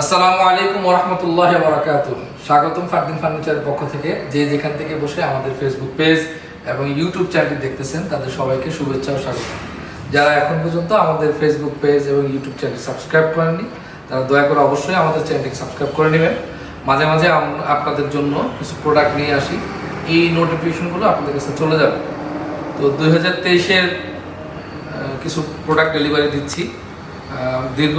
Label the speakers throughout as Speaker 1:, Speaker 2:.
Speaker 1: আসসালামু আলাইকুম ওরহমতুল্লাহ বারাকাত স্বাগতম ফারদিন ফার্নিচারের পক্ষ থেকে। যে যেখান থেকে বসে আমাদের ফেসবুক পেজ এবং ইউটিউব চ্যানেলটি দেখতেছেন, তাদের সবাইকে শুভেচ্ছা ও স্বাগত। যারা এখন পর্যন্ত আমাদের ফেসবুক পেজ এবং ইউটিউব চ্যানেল সাবস্ক্রাইব করেননি, তারা দয়া করে অবশ্যই আমাদের চ্যানেলটি সাবস্ক্রাইব করে নেবেন। মাঝে মাঝে আপনাদের জন্য কিছু প্রোডাক্ট নিয়ে আসি। এই নোটিফিকেশনগুলো আপনাদের কাছে চলে যাবে। তো দুই হাজার তেইশের কিছু প্রোডাক্ট ডেলিভারি দিচ্ছি। দীর্ঘ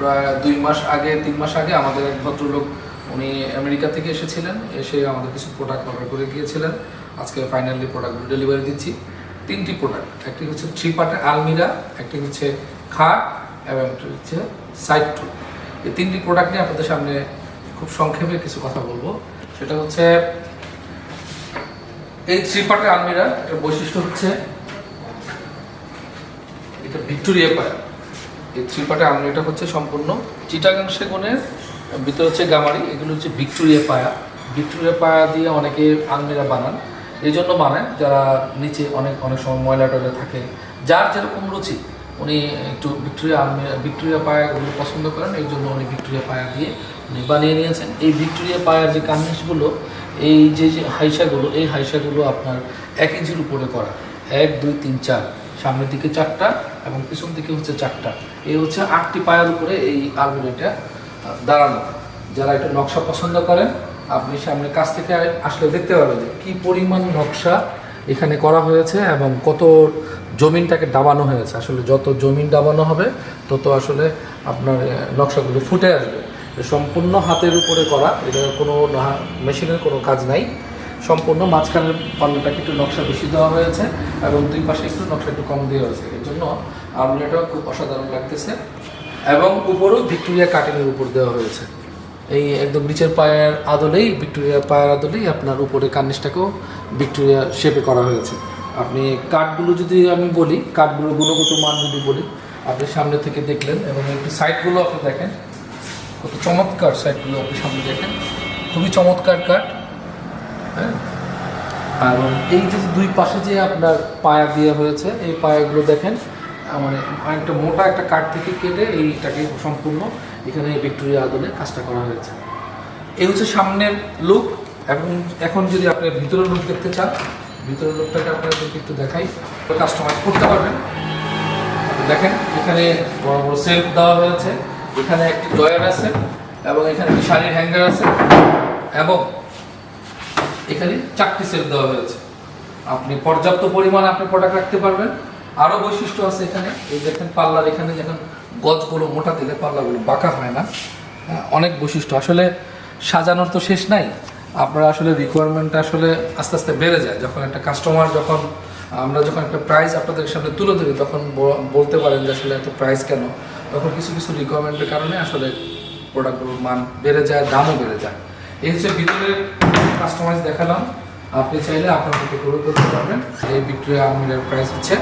Speaker 1: প্রায় দুই মাস আগে, তিন মাস আগে আমাদের এক ভদ্রলোক, উনি আমেরিকা থেকে এসেছিলেন, এসে আমাদের কিছু প্রোডাক্ট অর্ডার করে গিয়েছিলেন। আজকে ফাইনালি প্রোডাক্টগুলো ডেলিভারি দিচ্ছি। তিনটি প্রোডাক্ট একটি হচ্ছে থ্রি পার্টের আলমিরা একটি হচ্ছে খাট, এবং একটি হচ্ছে সাইড টু এই তিনটি প্রোডাক্ট নিয়ে আপনাদের সামনে খুব সংক্ষেপে কিছু কথা বলব। সেটা হচ্ছে, এই থ্রি পার্টের আলমিরা এটার বৈশিষ্ট্য হচ্ছে, এটা ভিক্টোরিয়া পায়া। এই থ্রি পার্টের আলমিরাটা হচ্ছে সম্পূর্ণ। চিটাগাং সেগুনের ভিতরে হচ্ছে গামারি, এগুলো হচ্ছে ভিক্টোরিয়া পায়া। ভিক্টোরিয়া পায়া দিয়ে অনেকে আলমিরা বানান। এই জন্য বানায় যারা নিচে অনেক অনেক সময় ময়লা টয়লা থাকে। যার যেরকম রুচি, উনি একটু ভিক্টোরিয়া ভিক্টোরিয়া পায়াগুলো পছন্দ করেন। এই জন্য উনি ভিক্টোরিয়া পায়া দিয়ে উনি বানিয়ে নিয়েছেন। এই ভিক্টোরিয়া পায়ার যে কার্নিশগুলো, এই যে যে হাইসাগুলো, এই হাইসাগুলো আপনার এক ইঞ্চির উপরে করা। এক, দুই, তিন, চার। সামনের দিকে চারটা এবং পিছন দিকে হচ্ছে চারটা। এই হচ্ছে আটটি পায়ের উপরে এই আলমিরাটা দাঁড়ানো। যারা একটা নকশা পছন্দ করেন, আপনি সামনে কাছ থেকে আসলে দেখতে পাবেন যে কী পরিমাণ নকশা এখানে করা হয়েছে এবং কত জমিনটাকে দাবানো হয়েছে। আসলে যত জমিন দাবানো হবে, তত আসলে আপনার নকশাগুলো ফুটে আসবে। সম্পূর্ণ হাতের উপরে করা, এটা কোনো মেশিনের কোনো কাজ নাই। সম্পূর্ণ মাঝখানের পাল্লাটাকে একটু নকশা বেশি দেওয়া হয়েছে এবং দুই পাশে একটু নকশা একটু কম দেওয়া হয়েছে। এর জন্য আলমিরাটাও খুব অসাধারণ লাগতেছে এবং উপরেও ভিক্টোরিয়া কাটিংয়ের উপর দেওয়া হয়েছে। এই একদম নিচের পায়ের আদলেই, ভিক্টোরিয়া পায়ের আদলেই আপনার উপরে কার্নিশটাকেও ভিক্টোরিয়া শেপে করা হয়েছে। আপনি কাঠগুলো যদি আমি বলি, কাঠগুলোর গুণগত মান যদি বলি, আপনি সামনে থেকে দেখলেন এবং একটু সাইডগুলো আপনি দেখেন। কত চমৎকার সাইডগুলো আপনি সামনে দেখেন। খুবই চমৎকার কাঠ। হ্যাঁ? আর এই যে দুই পাশে যে আপনার পায়া দেওয়া হয়েছে, এই পায়াগুলো দেখেন মানে একটা মোটা একটা কাঠ থেকে কেটে এইটাকে সম্পূর্ণ এখানে ভিক্টোরিয়া আদলে কাজটা করা হয়েছে। এই হচ্ছে সামনের লুক এবং এখন যদি আপনি ভিতরের লুক দেখতে চান, ভিতরের লুকটাকে আপনাদেরকে একটু দেখাই কাস্টমাইজ করতে পারবেন। দেখেন, এখানে বড় বড় সেলফ দেওয়া হয়েছে, এখানে একটি ডয়ার আছে এবং এখানে একটি শাড়ির হ্যাঙ্গার আছে এবং এখানে চারটি সেলফ দেওয়া হয়েছে। আপনি পর্যাপ্ত পরিমাণে আপনি প্রোডাক্ট রাখতে পারবেন। আরও বৈশিষ্ট্য আছে এখানে। এই দেখেন পাল্লার এখানে যখন গজগুলো মোটা দিলে পাল্লাগুলো বাঁকা হয় না। হ্যাঁ, অনেক বৈশিষ্ট্য। আসলে সাজানোর তো শেষ নাই। আপনার আসলে রিকোয়ারমেন্ট আসলে আস্তে আস্তে বেড়ে যায়। যখন একটা কাস্টমার যখন আমরা যখন একটা প্রাইস আপনাদের সামনে তুলে ধরি তখন বলতে পারেন যে আসলে এত প্রাইস কেন? তখন কিছু কিছু রিকোয়ারমেন্টের কারণে আসলে প্রোডাক্টগুলোর মান বেড়ে যায় দামও বেড়ে যায়। এই হচ্ছে ভিতরের কাস্টমাইজ দেখালাম। আপনি চাইলে আপনার থেকে করে করতে পারবেন। এই ভিক্টোরিয়া আলমিরার প্রাইস হচ্ছে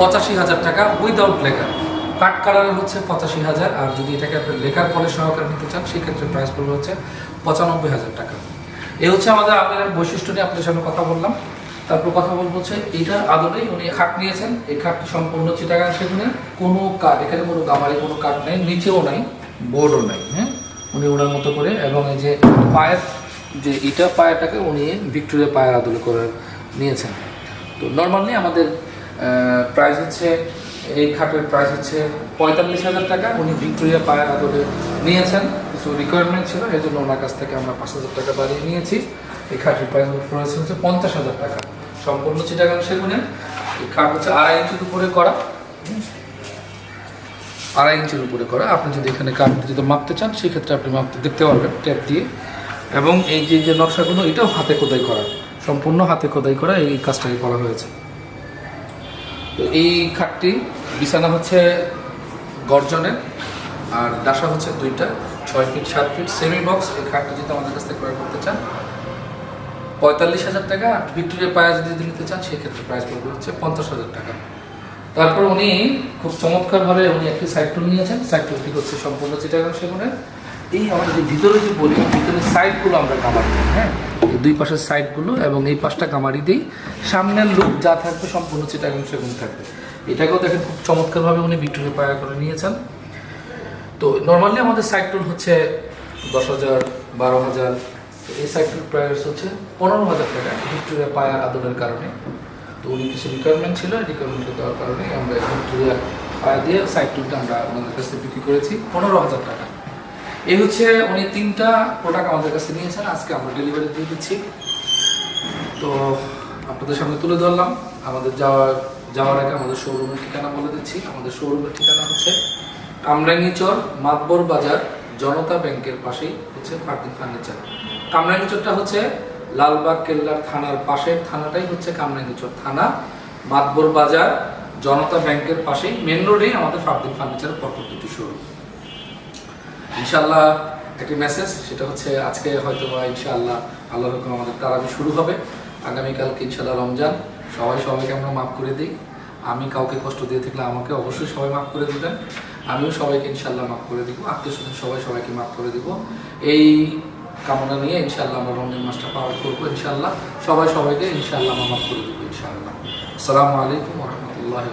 Speaker 1: পঁচাশি হাজার টাকা উইদাউট লেখার কাট কালারের হচ্ছে পঁচাশি হাজার, আর যদি এটাকে আপনি লেখার পরে সহকারে নিতে চান, সেক্ষেত্রে প্রাইস পড়বে হচ্ছে পঁচানব্বই হাজার টাকা। এই হচ্ছে আমাদের আলমিরার বৈশিষ্ট্য নিয়ে আপনাদের সামনে কথা বললাম। তারপর কথা বলব হচ্ছে এইটার আদলেই উনি খাট নিয়েছেন। এই খাটটি সম্পূর্ণ চিটাগাং সেগুনের। কোনো কাঠ এখানে কোনো গামারি কোনো কাঠ নেই, নিচেও নাই, বোর্ডও নাই হ্যাঁ? উনি ওনার মতো করে এবং এই যে পায়ের যে ইটা পায়াটাকে উনি ভিক্টোরিয়া পায়ের আদলে করে নিয়েছেন। তো নর্মালি আমাদের প্রাইস হচ্ছে, এই খাটের প্রাইস হচ্ছে পঁয়তাল্লিশ হাজার টাকা। উনি ভিক্টোরিয়া পায়ের আদলে নিয়েছেন। কিছু রিকোয়ারমেন্ট ছিল, এই জন্য ওনার কাছ থেকে আমরা পাঁচ হাজার টাকা বাড়িয়ে নিয়েছি। এই খাটের প্রাইস প্রাইস হচ্ছে পঞ্চাশ হাজার টাকা। সম্পূর্ণ চিটাগাং সেগুনের। এই খাট হচ্ছে আড়াই ইঞ্চির উপরে করা। আড়াই ইঞ্চির উপরে করা। আপনি যদি এখানে কাঠ যদি মাপতে চান, সেক্ষেত্রে আপনি মাপতে দেখতে পারবেন ট্যাপ দিয়ে। এবং এই যে যে নকশাগুলো, এটাও হাতে খোদাই করা। সম্পূর্ণ হাতে খোদাই করা এই কাজটাকে করা হয়েছে। তো এই খাটটি বিছানা হচ্ছে গর্জনের, আর ডাসা হচ্ছে দুইটা, ছয় ফিট, সাত ফিট। সেমি বক্স, এই খাটটি যদি আমাদের কাছ থেকে ক্রয় করতে চান, পঁয়তাল্লিশ হাজার টাকা। ভিক্টোরিয়া পায়া যদি নিতে চান, সেক্ষেত্রে প্রাইস পড়বে হচ্ছে পঞ্চাশ হাজার টাকা। তারপর উনি খুব চমৎকারভাবে উনি একটি টুল নিয়েছেন। সাইড টুলটি হচ্ছে সম্পূর্ণ চিটাগাং সেগুনের। এই আমাদের যে ভিতরে যে বলি ভিতরের সাইডগুলো আমরা কামারি দিই হ্যাঁ? এই দুই পাশের সাইডগুলো এবং এই পাশটা কামারি দিই। সামনের লুক যা থাকবে সম্পূর্ণ চিটাগাং সেগুন থাকবে। এটাকেও দেখেন খুব চমৎকারভাবে উনি ভিক্টোরিয়া পায়া করে নিয়েছেন। তো নর্মালি আমাদের টুল হচ্ছে দশ হাজার, বারো হাজার। এই টুল প্রাইস হচ্ছে পনেরো হাজার টাকা। ভিক্টোরিয়া পায়ার আদরের কারণে। তো উনি কিছু রিকোয়ারমেন্ট ছিল রিকোয়ারমেন্ট দেওয়ার কারণে আমরা এখন ভিক্টোরিয়া পায়া দিয়ে টুলটা আমরা ওনাদের কাছে বিক্রি করেছি, পনেরো হাজার টাকা। এই হচ্ছে উনি তিনটা প্রোডাক্ট আমাদের কাছে নিয়েছেন, আজকে আমরা ডেলিভারি দিয়ে দিচ্ছি। তো আপনাদের সামনে তুলে ধরলাম, আমাদের যাওয়ার যাওয়ার আগে আমাদের শোরুমের ঠিকানা বলে দিচ্ছি। আমাদের শোরুমের ঠিকানা হচ্ছে কামরাঙ্গিচর, মাতবর বাজার, জনতা ব্যাংকের পাশেই হচ্ছে ফার্নিচার। কামরাঙ্গিচরটা হচ্ছে লালবাগ কেল্লার থানার পাশের থানাটাই হচ্ছে কামরাঙ্গিচর থানা। মাতবর বাজার, জনতা ব্যাংকের পাশেই মেন রোডেই আমাদের ফার্দিন ফার্নিচারের পরপর দুটি শোরুম ইনশাল্লাহ একটি মেসেজ সেটা হচ্ছে আজকে হয়তো বা ইনশাআল্লাহ আল্লাহ হুকুম আমাদের তারাবি শুরু হবে। আগামীকালকে ইনশাল্লাহ রমজান, সবাই সবাইকে আমরা মাফ করে দিই। আমি কাউকে কষ্ট দিয়ে থাকলে আমাকে অবশ্যই সবাই মাফ করে দিবেন। আমিও সবাইকে ইনশাল্লাহ মাফ করে দিব। আত্মীয় স্বজন সবাই সবাইকে মাফ করে দিব। এই কামনা নিয়ে ইনশাল্লাহ আমরা রমজান মাসটা পালন করব ইনশাল্লাহ সবাই সবাইকে ইনশাল্লাহ মামাত করে দেবো ইনশাআল্লাহ। আসসালামু আলাইকুম রহমতুল্লাহ